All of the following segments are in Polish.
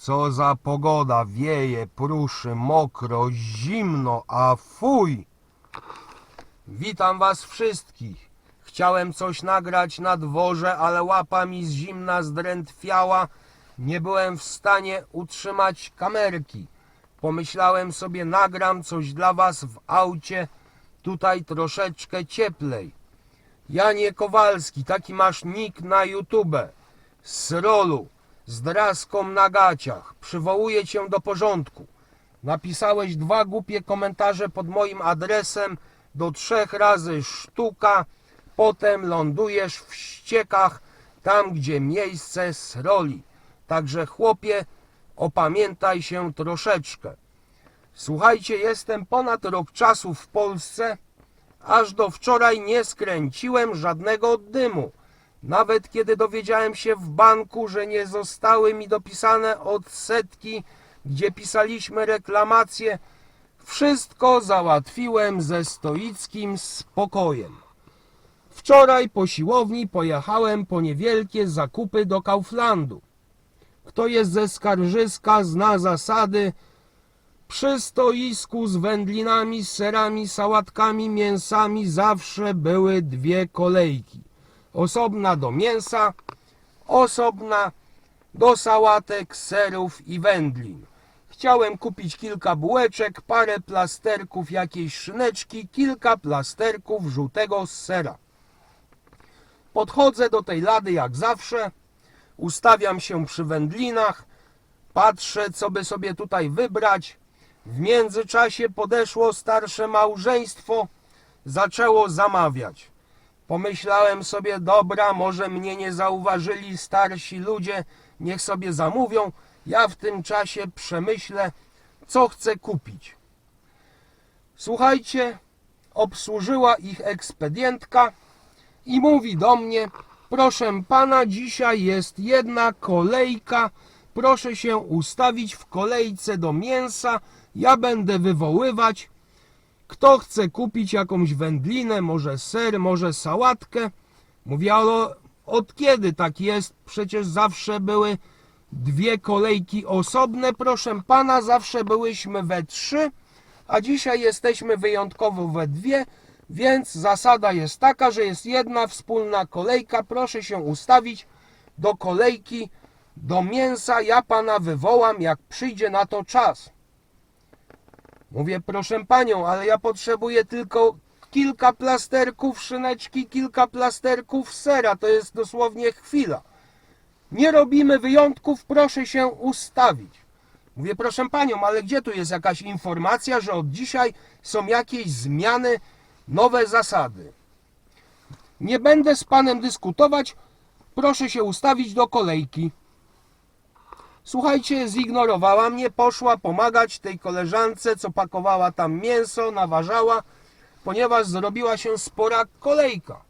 Co za pogoda, wieje, pruszy, mokro, zimno, a fuj! Witam was wszystkich. Chciałem coś nagrać na dworze, ale łapa mi z zimna zdrętwiała. Nie byłem w stanie utrzymać kamerki. Pomyślałem sobie, nagram coś dla was w aucie, tutaj troszeczkę cieplej. Janie Kowalski, taki masz nick na YouTube. Z rolu, z draską na gaciach. Przywołuję cię do porządku. Napisałeś dwa głupie komentarze pod moim adresem do trzech razy sztuka. Potem lądujesz w ściekach, tam gdzie miejsce z roli. Także chłopie, opamiętaj się troszeczkę. Słuchajcie, jestem ponad rok czasu w Polsce. Aż do wczoraj nie skręciłem żadnego dymu. Nawet kiedy dowiedziałem się w banku, że nie zostały mi dopisane odsetki, gdzie pisaliśmy reklamację, wszystko załatwiłem ze stoickim spokojem. Wczoraj po siłowni pojechałem po niewielkie zakupy do Kauflandu. Kto jest ze Skarżyska, zna zasady. Przy stoisku z wędlinami, serami, sałatkami, mięsami zawsze były dwie kolejki. Osobna do mięsa, osobna do sałatek, serów i wędlin. Chciałem kupić kilka bułeczek, parę plasterków jakiejś szyneczki, kilka plasterków żółtego sera. Podchodzę do tej lady jak zawsze, ustawiam się przy wędlinach, patrzę co by sobie tutaj wybrać. W międzyczasie podeszło starsze małżeństwo, zaczęło zamawiać. Pomyślałem sobie, dobra, może mnie nie zauważyli starsi ludzie, niech sobie zamówią. Ja w tym czasie przemyślę, co chcę kupić. Słuchajcie, obsłużyła ich ekspedientka i mówi do mnie: Proszę pana, dzisiaj jest jedna kolejka. Proszę się ustawić w kolejce do mięsa. Ja będę wywoływać. Kto chce kupić jakąś wędlinę, może ser, może sałatkę? Mówię, ale od kiedy tak jest? Przecież zawsze były dwie kolejki osobne, proszę pana, zawsze byłyśmy we trzy, a dzisiaj jesteśmy wyjątkowo we dwie, więc zasada jest taka, że jest jedna wspólna kolejka. Proszę się ustawić do kolejki do mięsa. Ja pana wywołam, jak przyjdzie na to czas. Mówię, proszę panią, ale ja potrzebuję tylko kilka plasterków szyneczki, kilka plasterków sera. To jest dosłownie chwila. Nie robimy wyjątków, proszę się ustawić. Mówię, proszę panią, ale gdzie tu jest jakaś informacja, że od dzisiaj są jakieś zmiany, nowe zasady? Nie będę z panem dyskutować, proszę się ustawić do kolejki. Słuchajcie, zignorowała mnie, poszła pomagać tej koleżance, co pakowała tam mięso, naważała, ponieważ zrobiła się spora kolejka.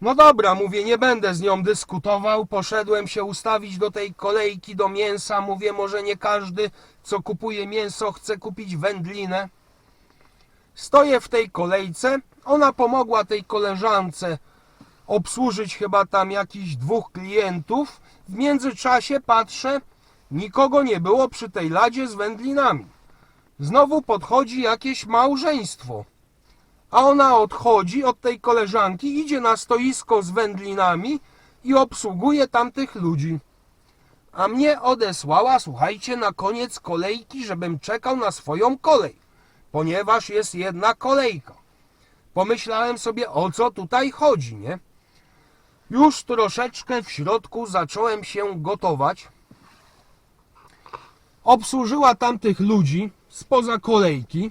No dobra, mówię, nie będę z nią dyskutował. Poszedłem się ustawić do tej kolejki do mięsa. Mówię, może nie każdy, co kupuje mięso, chce kupić wędlinę. Stoję w tej kolejce. Ona pomogła tej koleżance obsłużyć chyba tam jakichś dwóch klientów. W międzyczasie patrzę, nikogo nie było przy tej ladzie z wędlinami. Znowu podchodzi jakieś małżeństwo a ona odchodzi od tej koleżanki, idzie na stoisko z wędlinami i obsługuje tamtych ludzi. A mnie odesłała, słuchajcie, na koniec kolejki, żebym czekał na swoją kolej, ponieważ jest jedna kolejka. Pomyślałem sobie, o co tutaj chodzi, nie? Już troszeczkę w środku zacząłem się gotować. Obsłużyła tamtych ludzi spoza kolejki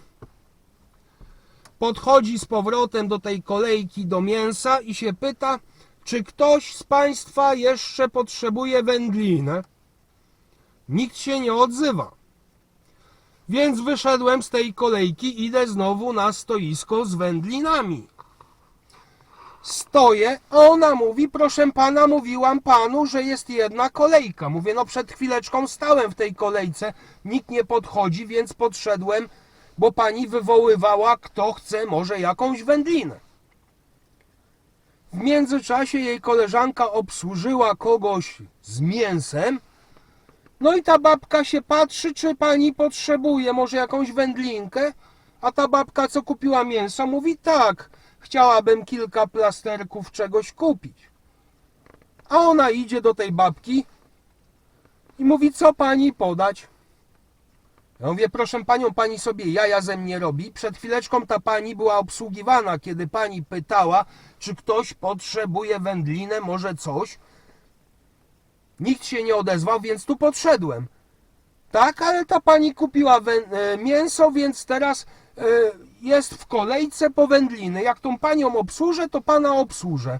podchodzi z powrotem do tej kolejki do mięsa i się pyta, czy ktoś z Państwa jeszcze potrzebuje wędlinę. Nikt się nie odzywa. Więc wyszedłem z tej kolejki, idę znowu na stoisko z wędlinami. Stoję, a ona mówi, proszę pana, mówiłam panu, że jest jedna kolejka. Mówię, no przed chwileczką stałem w tej kolejce, nikt nie podchodzi, więc podszedłem bo pani wywoływała, kto chce może jakąś wędlinę. W międzyczasie jej koleżanka obsłużyła kogoś z mięsem, No i ta babka się patrzy, czy pani potrzebuje może jakąś wędlinkę? A ta babka, co kupiła mięso, mówi tak, chciałabym kilka plasterków czegoś kupić. A ona idzie do tej babki i mówi, co pani podać? Ja mówię, proszę panią, pani sobie jaja ze mnie robi. Przed chwileczką ta pani była obsługiwana, kiedy pani pytała, czy ktoś potrzebuje wędlinę, może coś. Nikt się nie odezwał, więc tu podszedłem. Tak, ale ta pani kupiła e, mięso, więc teraz e, jest w kolejce po wędliny. Jak tą panią obsłużę, to pana obsłużę.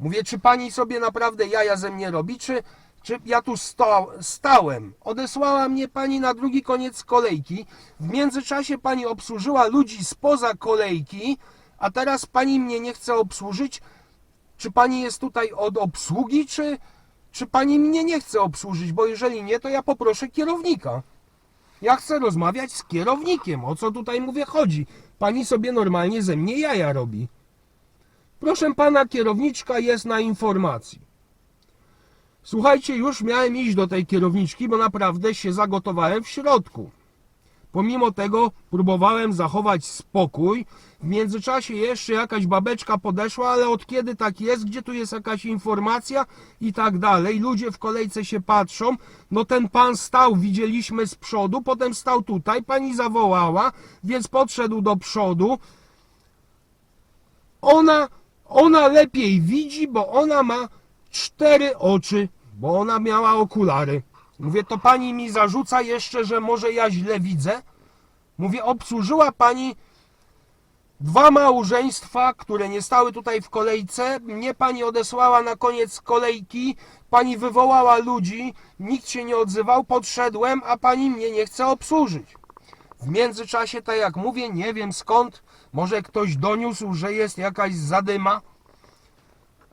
Mówię, czy pani sobie naprawdę jaja ze mnie robi, czy, czy ja tu sta, stałem? Odesłała mnie pani na drugi koniec kolejki. W międzyczasie pani obsłużyła ludzi spoza kolejki, a teraz pani mnie nie chce obsłużyć. Czy pani jest tutaj od obsługi, czy, czy pani mnie nie chce obsłużyć? Bo jeżeli nie, to ja poproszę kierownika. Ja chcę rozmawiać z kierownikiem. O co tutaj mówię chodzi? Pani sobie normalnie ze mnie jaja robi. Proszę pana, kierowniczka jest na informacji. Słuchajcie, już miałem iść do tej kierowniczki, bo naprawdę się zagotowałem w środku. Pomimo tego próbowałem zachować spokój. W międzyczasie jeszcze jakaś babeczka podeszła, ale od kiedy tak jest, gdzie tu jest jakaś informacja i tak dalej. Ludzie w kolejce się patrzą. No ten pan stał, widzieliśmy z przodu, potem stał tutaj, pani zawołała, więc podszedł do przodu. Ona, ona lepiej widzi, bo ona ma cztery oczy, bo ona miała okulary. Mówię, to pani mi zarzuca jeszcze, że może ja źle widzę? Mówię, obsłużyła pani dwa małżeństwa, które nie stały tutaj w kolejce. Mnie pani odesłała na koniec kolejki. Pani wywołała ludzi, nikt się nie odzywał, podszedłem, a pani mnie nie chce obsłużyć. W międzyczasie, tak jak mówię, nie wiem skąd, może ktoś doniósł, że jest jakaś zadyma.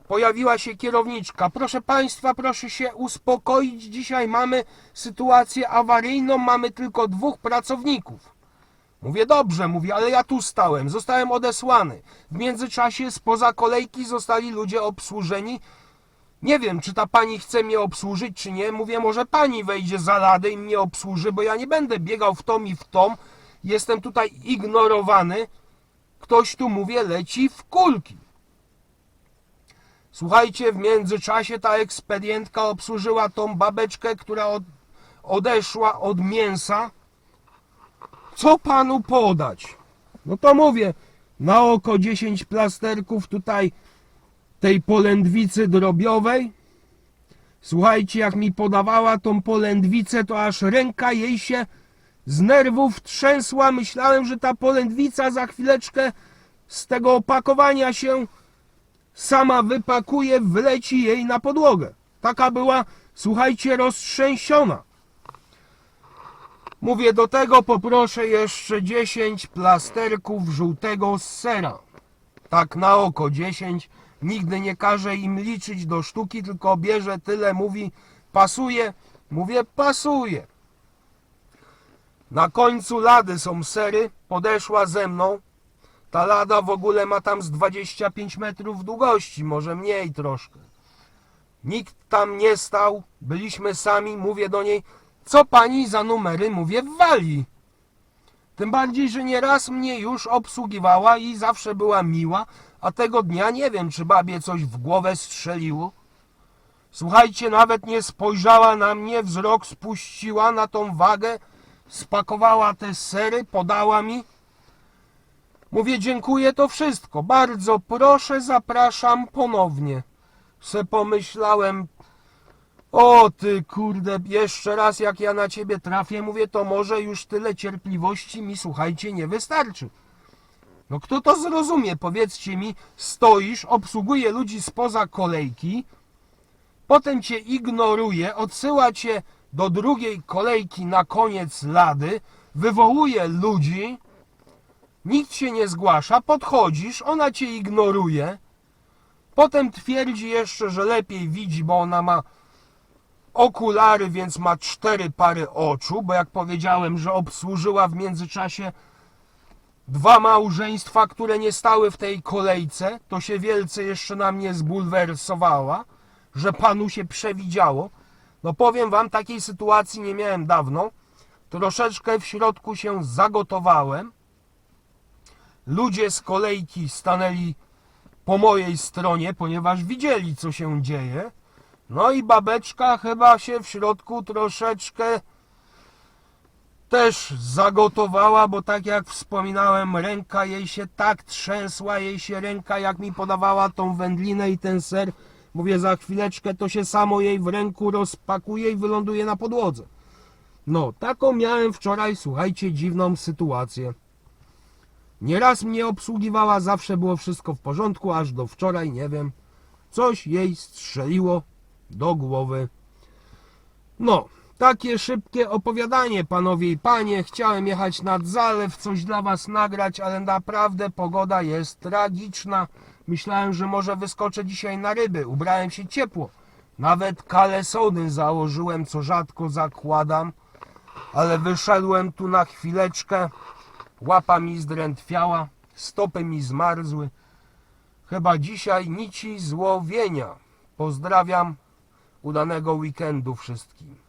Pojawiła się kierowniczka. Proszę Państwa, proszę się uspokoić. Dzisiaj mamy sytuację awaryjną, mamy tylko dwóch pracowników. Mówię dobrze, mówię, ale ja tu stałem, zostałem odesłany. W międzyczasie spoza kolejki zostali ludzie obsłużeni. Nie wiem, czy ta pani chce mnie obsłużyć, czy nie. Mówię, może pani wejdzie za ladę i mnie obsłuży, bo ja nie będę biegał w tom i w tom. Jestem tutaj ignorowany. Ktoś tu, mówię, leci w kulki. Słuchajcie, w międzyczasie ta ekspedientka obsłużyła tą babeczkę, która od, odeszła od mięsa. Co panu podać? No to mówię, na oko 10 plasterków tutaj tej polędwicy drobiowej. Słuchajcie, jak mi podawała tą polędwicę, to aż ręka jej się z nerwów trzęsła. Myślałem, że ta polędwica za chwileczkę z tego opakowania się sama wypakuje, wleci jej na podłogę. Taka była, słuchajcie, roztrzęsiona. Mówię, do tego poproszę jeszcze 10 plasterków żółtego sera. Tak na oko 10. Nigdy nie każę im liczyć do sztuki, tylko bierze tyle, mówi pasuje. Mówię, pasuje. Na końcu lady są sery, podeszła ze mną. Ta lada w ogóle ma tam z 25 metrów długości, może mniej troszkę. Nikt tam nie stał, byliśmy sami, mówię do niej, co pani za numery, mówię, wali. Tym bardziej, że nieraz mnie już obsługiwała i zawsze była miła, a tego dnia nie wiem, czy babie coś w głowę strzeliło. Słuchajcie, nawet nie spojrzała na mnie, wzrok spuściła na tą wagę, spakowała te sery, podała mi. Mówię, dziękuję, to wszystko. Bardzo proszę, zapraszam ponownie. Se pomyślałem, o ty kurde, jeszcze raz jak ja na ciebie trafię, mówię, to może już tyle cierpliwości mi, słuchajcie, nie wystarczy. No kto to zrozumie? Powiedzcie mi, stoisz, obsługuje ludzi spoza kolejki, potem cię ignoruje, odsyła cię do drugiej kolejki na koniec lady, wywołuje ludzi, nikt się nie zgłasza, podchodzisz, ona cię ignoruje, potem twierdzi jeszcze, że lepiej widzi, bo ona ma okulary, więc ma cztery pary oczu, bo jak powiedziałem, że obsłużyła w międzyczasie dwa małżeństwa, które nie stały w tej kolejce, to się wielce jeszcze na mnie zbulwersowała, że panu się przewidziało. No powiem wam, takiej sytuacji nie miałem dawno. Troszeczkę w środku się zagotowałem. Ludzie z kolejki stanęli po mojej stronie, ponieważ widzieli, co się dzieje. No i babeczka chyba się w środku troszeczkę też zagotowała, bo tak jak wspominałem, ręka jej się tak trzęsła, jej się ręka, jak mi podawała tą wędlinę i ten ser. Mówię, za chwileczkę to się samo jej w ręku rozpakuje i wyląduje na podłodze. No, taką miałem wczoraj, słuchajcie, dziwną sytuację. Nieraz mnie obsługiwała, zawsze było wszystko w porządku, aż do wczoraj, nie wiem, coś jej strzeliło do głowy. No, takie szybkie opowiadanie, panowie i panie. Chciałem jechać nad zalew, coś dla was nagrać, ale naprawdę pogoda jest tragiczna. Myślałem, że może wyskoczę dzisiaj na ryby. Ubrałem się ciepło. Nawet kalesony założyłem, co rzadko zakładam. Ale wyszedłem tu na chwileczkę. Łapa mi zdrętwiała, stopy mi zmarzły. Chyba dzisiaj nici złowienia. Pozdrawiam, udanego weekendu wszystkim.